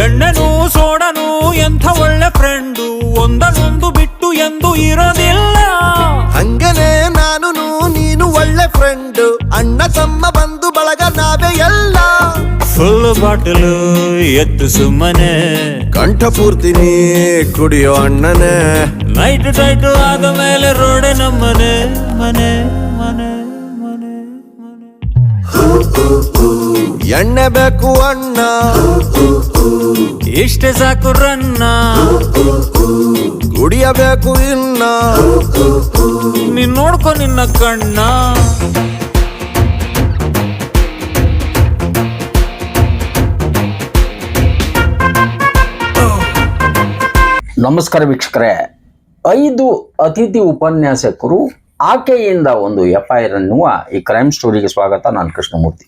ಎಣ್ಣೆನು ಸೋಡನು ಎಂಥ ಒಳ್ಳೆ ಫ್ರೆಂಡು ಒಂದನೊಂದು ಬಿಟ್ಟು ಎಂದು ಇರೋದಿಲ್ಲ. ಹಂಗನೆ ನಾನು ನೀನು ಒಳ್ಳೆ ಫ್ರೆಂಡ್ ಅಣ್ಣ ತಮ್ಮ ಬಂಧು ಬಳಗ ನಾವೇ ಎಲ್ಲ. ಫುಲ್ ಬಾಟಲು ಎತ್ತು ಸುಮ್ಮನೆ. ಕಂಠ ಪೂರ್ತಿ ನೀ ಕುಡಿಯೋ ಅಣ್ಣನೇ. ನೈಟ್ ಟೈಟ್ ಆದ ಮೇಲೆ ರೋಡೆ ನಮ್ಮನೆ ಮನೆ ಮನೆ ಮನೆ ಮನೆ. ಎಣ್ಣೆ ಬೇಕು ಅಣ್ಣ. ಇಷ್ಟೇ ಸಾಕು ರನ್ನ. ಕುಡಿಯಬೇಕು ಇನ್ನ. ನೀನ್ ನೋಡ್ಕೊ ನಿನ್ನ ಕಣ್ಣ. ನಮಸ್ಕಾರ ವೀಕ್ಷಕರೇ. ಐದು ಅತಿಥಿ ಉಪನ್ಯಾಸಕರು ಆಕೆಯಿಂದ ಒಂದು ಎಫ್ ಐ ಆರ್ ಅನ್ನುವ ಈ ಕ್ರೈಮ್ ಸ್ಟೋರಿಗೆ ಸ್ವಾಗತ. ನಾನು ಕೃಷ್ಣಮೂರ್ತಿ.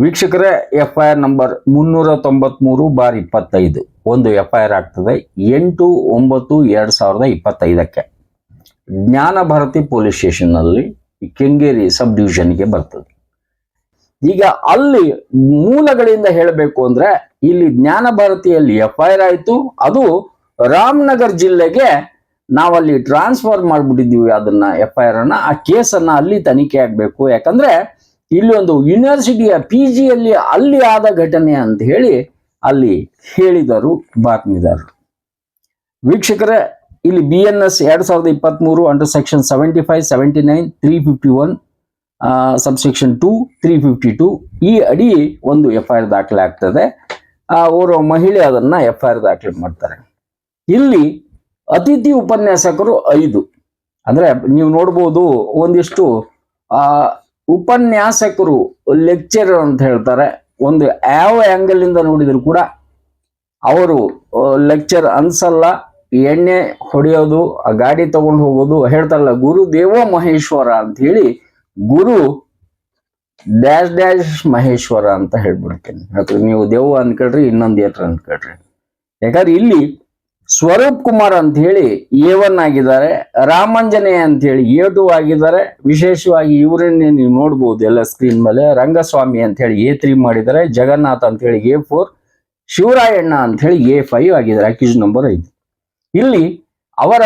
ವೀಕ್ಷಕರೇ ಎಫ್ ಐ ಆರ್ ನಂಬರ್ ಮುನ್ನೂರ ತೊಂಬತ್ಮೂರು ಬಾರ್ ಇಪ್ಪತ್ತೈದು. ಒಂದು ಎಫ್ ಐ ಆರ್ ಆಗ್ತದೆ. ಎಂಟು ಒಂಬತ್ತು ಎರಡು ಸಾವಿರದ ಇಪ್ಪತ್ತೈದಕ್ಕೆ. ಜ್ಞಾನ ಭಾರತಿ ಪೊಲೀಸ್ ಸ್ಟೇಷನ್ನಲ್ಲಿ ಕೆಂಗೇರಿ ಸಬ್ ಡಿವಿಷನ್ಗೆ ಬರ್ತದೆ. ಈಗ ಅಲ್ಲಿ ಮೂಲಗಳಿಂದ ಹೇಳಬೇಕು ಅಂದ್ರೆ, ಇಲ್ಲಿ ಜ್ಞಾನ ಭಾರತಿಯಲ್ಲಿ ಎಫ್ ಐ ಆರ್ ಆಯಿತು. ಅದು ರಾಮನಗರ್ ಜಿಲ್ಲೆಗೆ ನಾವಲ್ಲಿ ಟ್ರಾನ್ಸ್ಫರ್ ಮಾಡಿಬಿಟ್ಟಿದ್ದೀವಿ ಅದನ್ನ ಎಫ್ ಐ ಆರ್ ಅನ್ನ. ಆ ಕೇಸನ್ನು ಅಲ್ಲಿ ತನಿಖೆ ಆಗಬೇಕು. ಯಾಕಂದ್ರೆ ಇಲ್ಲಿ ಒಂದು ಯೂನಿವರ್ಸಿಟಿಯ ಪಿ ಜಿಯಲ್ಲಿ ಅಲ್ಲಿ ಆದ ಘಟನೆ ಅಂತ ಹೇಳಿ ಅಲ್ಲಿ ಹೇಳಿದರು ಬಾತ್ಮೀದಾರರು ವೀಕ್ಷಕರೇ, ಇಲ್ಲಿ ಬಿ ಎನ್ ಎಸ್ ಎರಡು ಸಾವಿರದ ಇಪ್ಪತ್ಮೂರು under section seventy five seventy nine three fifty one subsection two three fifty two ಈ ಅಡಿ ಒಂದು ಎಫ್ ಐ ಆರ್ ದಾಖಲೆ ಆಗ್ತದೆ ಓರ್ವ ಮಹಿಳೆ ಅದನ್ನ ಎಫ್ ಐ ಆರ್ ದಾಖಲೆ ಮಾಡ್ತಾರೆ. ಇಲ್ಲಿ ಅತಿಥಿ ಉಪನ್ಯಾಸಕರು ಐದು. ಅಂದ್ರೆ ನೀವು ನೋಡ್ಬೋದು ಒಂದಿಷ್ಟು, ಆ, ಉಪನ್ಯಾಸಕರು ಲೆಕ್ಚರ್ ಅಂತ ಹೇಳ್ತಾರೆ. ಒಂದು ಯಾವ ಆಂಗಲ್ ಇಂದ ನೋಡಿದ್ರು ಕೂಡ ಅವರು ಲೆಕ್ಚರ್ ಅನ್ಸಲ್ಲ, ಎಣ್ಣೆ ಹೊಡೆಯೋದು, ಆ ಗಾಡಿ ತಗೊಂಡು ಹೋಗೋದು, ಹೇಳ್ತಾರಲ್ಲ, ಗುರು ದೇವ ಮಹೇಶ್ವರ ಅಂತ ಹೇಳಿ ಗುರು ಡ್ಯಾಶ್ ಡ್ಯಾಶ್ ಮಹೇಶ್ವರ ಅಂತ ಹೇಳ್ಬಿಡ್ತೇನೆ. ನೀವು ದೇವ ಅನ್ಕೊಳ್ರಿ, ಇನ್ನೊಂದು ಏಟ್ರ ಅನ್ಕೊಳ್ರಿ. ಯಾಕಂದ್ರೆ ಇಲ್ಲಿ ಸ್ವರೂಪ್ ಕುಮಾರ್ ಅಂತ ಹೇಳಿ ಎ ಒನ್ ಆಗಿದ್ದಾರೆ, ರಾಮಂಜನೇಯ ಅಂತ ಹೇಳಿ ಎ ಆಗಿದ್ದಾರೆ. ವಿಶೇಷವಾಗಿ ಇವರನ್ನೇ ನೀವು ನೋಡ್ಬೋದು ಎಲ್ಲ ಸ್ಕ್ರೀನ್ ಮೇಲೆ. ರಂಗಸ್ವಾಮಿ ಅಂತ ಹೇಳಿ ಎ ತ್ರೀ ಮಾಡಿದ್ದಾರೆ, ಜಗನ್ನಾಥ್ ಅಂತ ಹೇಳಿ ಎ ಫೋರ್ ಶಿವರಾಯಣ್ಣ ಅಂತ ಹೇಳಿ ಎ ಫೈವ್ ಆಗಿದ್ದಾರೆ. ಅಕ್ಯೂಸ್ ನಂಬರ್ ಐದು. ಇಲ್ಲಿ ಅವರ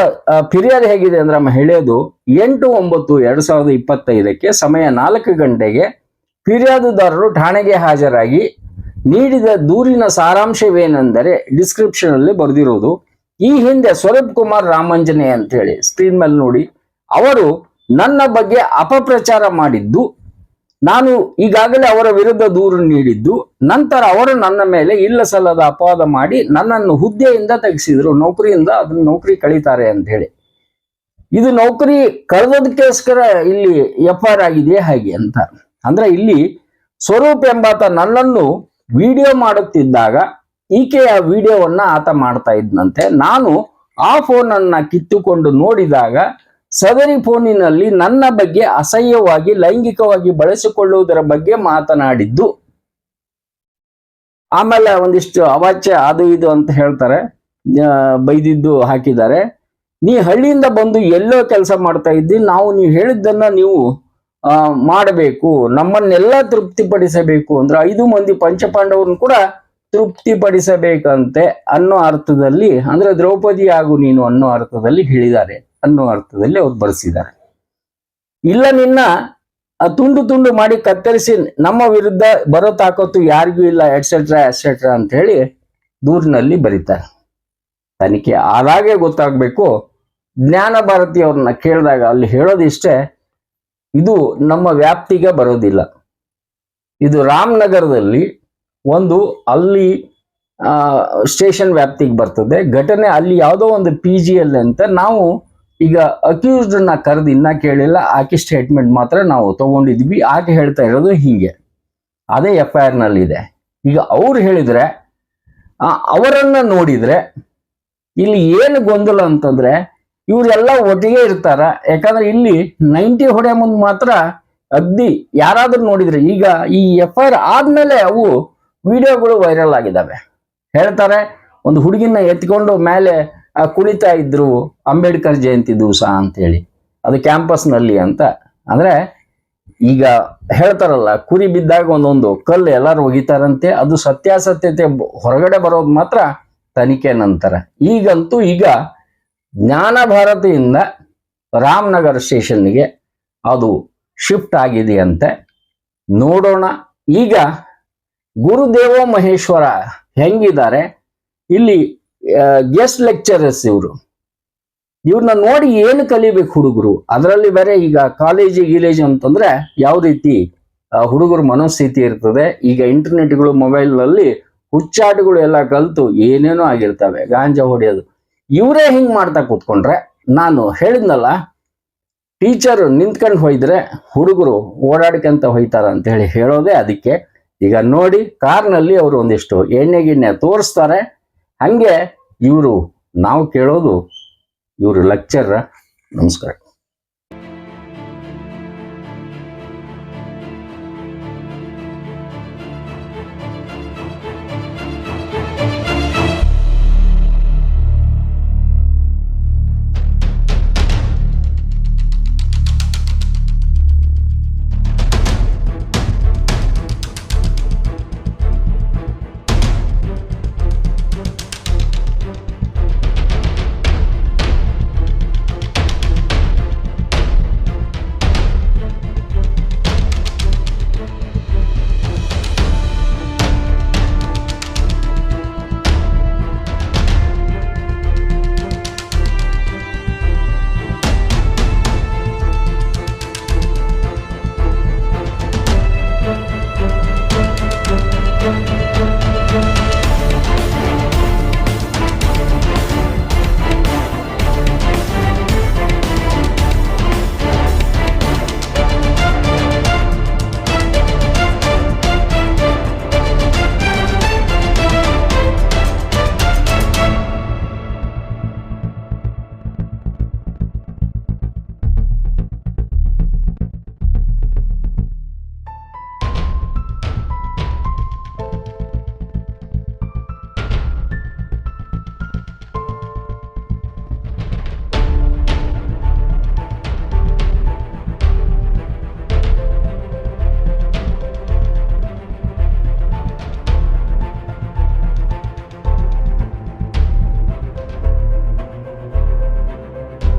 ಪಿರಿಯಡ್ ಹೇಗಿದೆ ಅಂದ್ರೆ ಮಹಿಳೆಯದು ಎಂಟು ಒಂಬತ್ತು ಎರಡ್ ಸಾವಿರದ ಇಪ್ಪತ್ತೈದಕ್ಕೆ ಸಮಯ ನಾಲ್ಕು ಗಂಟೆಗೆ ಫಿರ್ಯಾದುದಾರರು ಠಾಣೆಗೆ ಹಾಜರಾಗಿ ನೀಡಿದ ದೂರಿನ ಸಾರಾಂಶವೇನೆಂದರೆ ಡಿಸ್ಕ್ರಿಪ್ಷನ್ ಅಲ್ಲಿ ಬರೆದಿರೋದು. ಈ ಹಿಂದೆ ಸ್ವರೂಪ್ ಕುಮಾರ್ ರಾಮಂಜನೆ ಅಂತ ಹೇಳಿ ಸ್ಕ್ರೀನ್ ಮೇಲೆ ನೋಡಿ, ಅವರು ನನ್ನ ಬಗ್ಗೆ ಅಪಪ್ರಚಾರ ಮಾಡಿದ್ದು, ನಾನು ಈಗಾಗಲೇ ಅವರ ವಿರುದ್ಧ ದೂರು ನೀಡಿದ್ದು, ನಂತರ ಅವರು ನನ್ನ ಮೇಲೆ ಇಲ್ಲ ಸಲ್ಲದ ಅಪವಾದ ಮಾಡಿ ನನ್ನನ್ನು ಹುದ್ದೆಯಿಂದ ತೆಗೆಸಿದ್ರು, ನೌಕರಿಯಿಂದ ಅದನ್ನ ನೌಕರಿ ಕಳೀತಾರೆ ಅಂತ ಹೇಳಿ ಇದು ನೌಕರಿ ಕಳೆದೋದಕ್ಕೋಸ್ಕರ ಇಲ್ಲಿ ಎಫ್ ಆರ್ ಆಗಿದೆ ಹಾಗೆ ಅಂತ. ಅಂದ್ರೆ ಇಲ್ಲಿ ಸ್ವರೂಪ್ ಎಂಬಾತ ನನ್ನನ್ನು ವಿಡಿಯೋ ಮಾಡುತ್ತಿದ್ದಾಗ ಈಕೆಯ ವಿಡಿಯೋವನ್ನ ಆತ ಮಾಡ್ತಾ ಇದ್ನಂತೆ. ನಾನು ಆ ಫೋನ್ ಅನ್ನ ಕಿತ್ತುಕೊಂಡು ನೋಡಿದಾಗ ಸದರಿ ಫೋನಿನಲ್ಲಿ ನನ್ನ ಬಗ್ಗೆ ಅಸಹ್ಯವಾಗಿ, ಲೈಂಗಿಕವಾಗಿ ಬಳಸಿಕೊಳ್ಳುವುದರ ಬಗ್ಗೆ ಮಾತನಾಡಿದ್ದು. ಆಮೇಲೆ ಒಂದಿಷ್ಟು ಅವಾಚ್ಯ ಅದು ಇದು ಅಂತ ಹೇಳ್ತಾರೆ ಬೈದಿದ್ದು ಹಾಕಿದ್ದಾರೆ. ನೀ ಹಳ್ಳಿಯಿಂದ ಬಂದು ಎಲ್ಲೋ ಕೆಲಸ ಮಾಡ್ತಾ ಇದ್ದಿ, ನಾವು ನೀವು ಹೇಳಿದ್ದನ್ನ ನೀವು ಮಾಡಬೇಕು, ನಮ್ಮನ್ನೆಲ್ಲ ತೃಪ್ತಿಪಡಿಸಬೇಕು ಅಂದ್ರೆ ಐದು ಮಂದಿ ಪಂಚಪಾಂಡವರನ್ನು ಕೂಡ ತೃಪ್ತಿಪಡಿಸಬೇಕಂತೆ ಅನ್ನೋ ಅರ್ಥದಲ್ಲಿ, ಅಂದ್ರೆ ದ್ರೌಪದಿ ಆಗು ನೀನು ಅನ್ನೋ ಅರ್ಥದಲ್ಲಿ ಹೇಳಿದ್ದಾರೆ, ಅನ್ನೋ ಅರ್ಥದಲ್ಲಿ ಅವ್ರು ಬರೆಸಿದ್ದಾರೆ. ಇಲ್ಲ ನಿನ್ನ, ಆ ತುಂಡು ತುಂಡು ಮಾಡಿ ಕತ್ತರಿಸಿ ನಮ್ಮ ವಿರುದ್ಧ ಬರೋ ತಾಕತ್ತು ಯಾರಿಗೂ ಇಲ್ಲ ಎಟ್ಸೆಟ್ರಾ ಎಟ್ಸೆಟ್ರಾ ಅಂತ ಹೇಳಿ ದೂರಿನಲ್ಲಿ ಬರೀತಾರೆ. ತನಿಖೆ ಆದಾಗೆ ಗೊತ್ತಾಗ್ಬೇಕು, ಜ್ಞಾನ ಭಾರತಿ ಅವ್ರನ್ನ ಕೇಳಿದಾಗ ಅಲ್ಲಿ ಹೇಳೋದಿಷ್ಟೇ, ಇದು ನಮ್ಮ ವ್ಯಾಪ್ತಿಗೆ ಬರೋದಿಲ್ಲ. ಇದು ರಾಮನಗರದಲ್ಲಿ ಒಂದು ಅಲ್ಲಿ ಸ್ಟೇಷನ್ ವ್ಯಾಪ್ತಿಗೆ ಬರ್ತದೆ. ಘಟನೆ ಅಲ್ಲಿ ಯಾವುದೋ ಒಂದು ಪಿ ಜಿಯಲ್ಲಿ ಅಂತ ನಾವು ಈಗ ಅಕ್ಯೂಸ್ಡ್ನ ಕರೆದು ಇನ್ನ ಕೇಳಿಲ್ಲ, ಆಕೆ ಸ್ಟೇಟ್ಮೆಂಟ್ ಮಾತ್ರ ನಾವು ತಗೊಂಡಿದ್ವಿ. ಆಕೆ ಹೇಳ್ತಾ ಇರೋದು ಹೀಗೆ. ಅದೇ ಎಫ್ ಐ ಆರ್ನಲ್ಲಿದೆ ಈಗ ಅವ್ರು ಹೇಳಿದ್ರೆ ಅವರನ್ನ ನೋಡಿದ್ರೆ ಇಲ್ಲಿ ಏನು ಗೊಂದಲ ಅಂತಂದ್ರೆ ಇವರೆಲ್ಲ ಒಟ್ಟಿಗೆ ಇರ್ತಾರ. ಯಾಕಂದ್ರೆ ಇಲ್ಲಿ ನೈಂಟಿ ಹೊಡೆ ಮುಂದೆ ಮಾತ್ರ ಅಗ್ದಿ ಯಾರಾದ್ರೂ ನೋಡಿದ್ರೆ ಈಗ ಈ ಎಫ್ ಐ ಆರ್ ಆದ್ಮೇಲೆ ಅವು ವಿಡಿಯೋಗಳು ವೈರಲ್ ಆಗಿದ್ದಾವೆ. ಹೇಳ್ತಾರೆ, ಒಂದು ಹುಡುಗಿನ ಎತ್ಕೊಂಡು ಮೇಲೆ ಕುಳಿತಾ ಇದ್ರು, ಅಂಬೇಡ್ಕರ್ ಜಯಂತಿ ದಿವಸ ಅಂತೇಳಿ. ಅದು ಕ್ಯಾಂಪಸ್ನಲ್ಲಿ ಅಂತ. ಅಂದ್ರೆ, ಈಗ ಹೇಳ್ತಾರಲ್ಲ, ಕುರಿ ಬಿದ್ದಾಗ ಒಂದೊಂದು, ಕಲ್ಲು ಎಲ್ಲರೂ ಒಗಿತಾರಂತೆ, ಅದು ಸತ್ಯಾಸತ್ಯತೆ ಹೊರಗಡೆ ಬರೋದು ಮಾತ್ರ ತನಿಖೆ ನಂತರ. ಈಗಂತೂ ಈಗ ಜ್ಞಾನ ಭಾರತಿಯಿಂದ ರಾಮನಗರ ಸ್ಟೇಷನ್ಗೆ ಅದು ಶಿಫ್ಟ್ ಆಗಿದೆಯಂತೆ. ನೋಡೋಣ, ಈಗ ಗುರುದೇವ ಮಹೇಶ್ವರ ಹೆಂಗಿದ್ದಾರೆ? ಇಲ್ಲಿ ಗೆಸ್ಟ್ ಲೆಕ್ಚರರ್ಸ್ ಇವರು. ಇವ್ರನ್ನ ನೋಡಿ ಏನು ಕಲಿಬೇಕು ಹುಡುಗರು? ಅದರಲ್ಲಿ ಬೇರೆ ಈಗ ಕಾಲೇಜ್ ಗಿಲೇಜ್ ಅಂತಂದ್ರೆ ಯಾವ ರೀತಿ ಹುಡುಗರ ಮನಸ್ಥಿತಿ ಇರ್ತದೆ. ಈಗ ಇಂಟರ್ನೆಟ್ಗಳು, ಮೊಬೈಲ್ನಲ್ಲಿ ಹುಚ್ಚಾಟಗಳು ಎಲ್ಲ ಕಲ್ತು ಏನೇನೋ ಆಗಿರ್ತವೆ. ಗಾಂಜಾ ಹೊಡೆಯೋದು. ಇವರೇ ಹಿಂಗ್ ಮಾಡ್ತಾ ಕೂತ್ಕೊಂಡ್ರೆ, ನಾನು ಹೇಳಿದ್ನಲ್ಲ ಟೀಚರ್ ನಿಂತ್ಕೊಂಡು ಹೋಯ್ದ್ರೆ ಹುಡುಗರು ಓಡಾಡ್ಕೊಂತ ಹೋಯ್ತಾರ ಅಂತ ಹೇಳಿ ಹೇಳೋದೇ ಅದಕ್ಕೆ ಈಗ ನೋಡಿ ಕಾರ್ನಲ್ಲಿ ಅವರು ಒಂದಿಷ್ಟು ಎಣ್ಣೆ ಗಿಣ್ಣೆ ತೋರಿಸ್ತಾರೆ. ಹಂಗೆ ಇವರು ನಾವು ಕೇಳೋದು ಇವರು ಲೆಕ್ಚರ್ ನಮಸ್ಕಾರ.